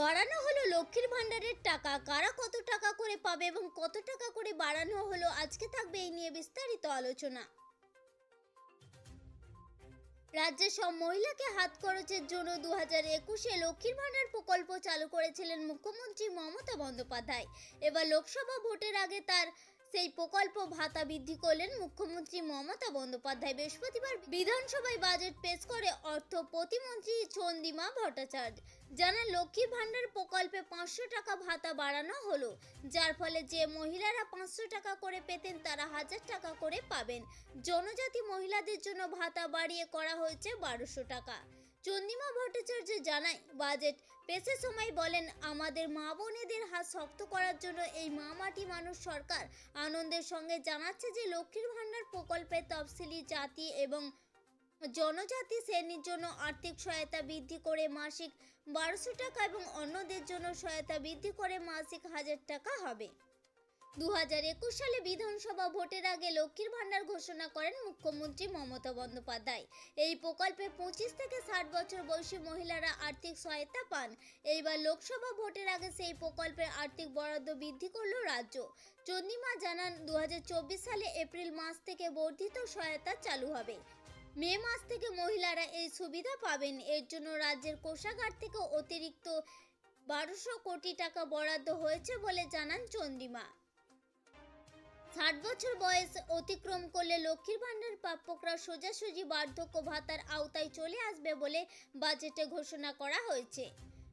বাড়ানো হলো লক্ষ্মীর ভাণ্ডারের টাকা। কারা কত টাকা করে পাবে এবং কত টাকা করে বাড়ানো হলো, আজকে থাকবে এই নিয়ে বিস্তারিত আলোচনা। রাজ্যের সব মহিলাকে হাত খরচের জন্য দু হাজার একুশে লক্ষ্মীর ভাণ্ডার প্রকল্প চালু করেছিলেন মুখ্যমন্ত্রী মমতা বন্দ্যোপাধ্যায়। এবার লোকসভা ভোটের আগে তার সেই প্রকল্প ভাতা বৃদ্ধি করলেন মুখ্যমন্ত্রী মমতা বন্দ্যোপাধ্যায়। বৃহস্পতিবার বিধানসভায় বাজেট পেশ করে অর্থ প্রতিমন্ত্রী চন্দিমা ভট্টাচার্য। জানান লক্ষ্মীর ভাণ্ডার প্রকল্পে পাঁচশো টাকা ভাতা বাড়ানো হলো, যার ফলে যে মহিলারা পাঁচশো টাকা করে পেতেন তারা হাজার টাকা করে পাবেন। জনজাতি মহিলাদের জন্য ভাতা বাড়িয়ে করা হয়েছে বারোশো টাকা। চন্দিমা ভট্টাচার্য জানায়, বাজেট পেশের সময় বলেন, আমাদের মা বোনেদের হাত শক্ত করার জন্য এই মা মাটি মানুষ সরকার আনন্দের সঙ্গে জানাচ্ছে যে লক্ষ্মীর ভাণ্ডার প্রকল্পে তফসিলি জাতি এবং জনজাতি শ্রেণির জন্য আর্থিক সহায়তা বৃদ্ধি করে মাসিক বারোশো টাকা এবং অন্যদের জন্য সহায়তা বৃদ্ধি করে মাসিক হাজার টাকা হবে। দু হাজার একুশ সালে বিধানসভা ভোটের আগে লক্ষ্মীর ভাণ্ডার ঘোষণা করেন মুখ্যমন্ত্রী মমতা বন্দ্যোপাধ্যায়। এই প্রকল্পে পঁচিশ থেকে ষাট বছর বয়সী মহিলারা আর্থিক সহায়তা পান। এইবার লোকসভা ভোটের আগে সেই প্রকল্পের আর্থিক বরাদ্দ বৃদ্ধি করল রাজ্য। চন্দিমা জানান দু হাজার চব্বিশ সালে এপ্রিল মাস থেকে বর্ধিত সহায়তা চালু হবে। মে মাস থেকে মহিলারা এই সুবিধা পাবেন। এর জন্য রাজ্যের কোষাগার থেকে অতিরিক্ত বারোশো কোটি টাকা বরাদ্দ হয়েছে বলে জানান চন্দ্রিমা। ষাট বছর বয়স অতিক্রম করলে লক্ষ্মীর ভাণ্ডার প্রাপকরা সোজাসুজি বার্ধক্য ভাতার আওতায় চলে আসবে বলে বাজেটে ঘোষণা করা হয়েছে।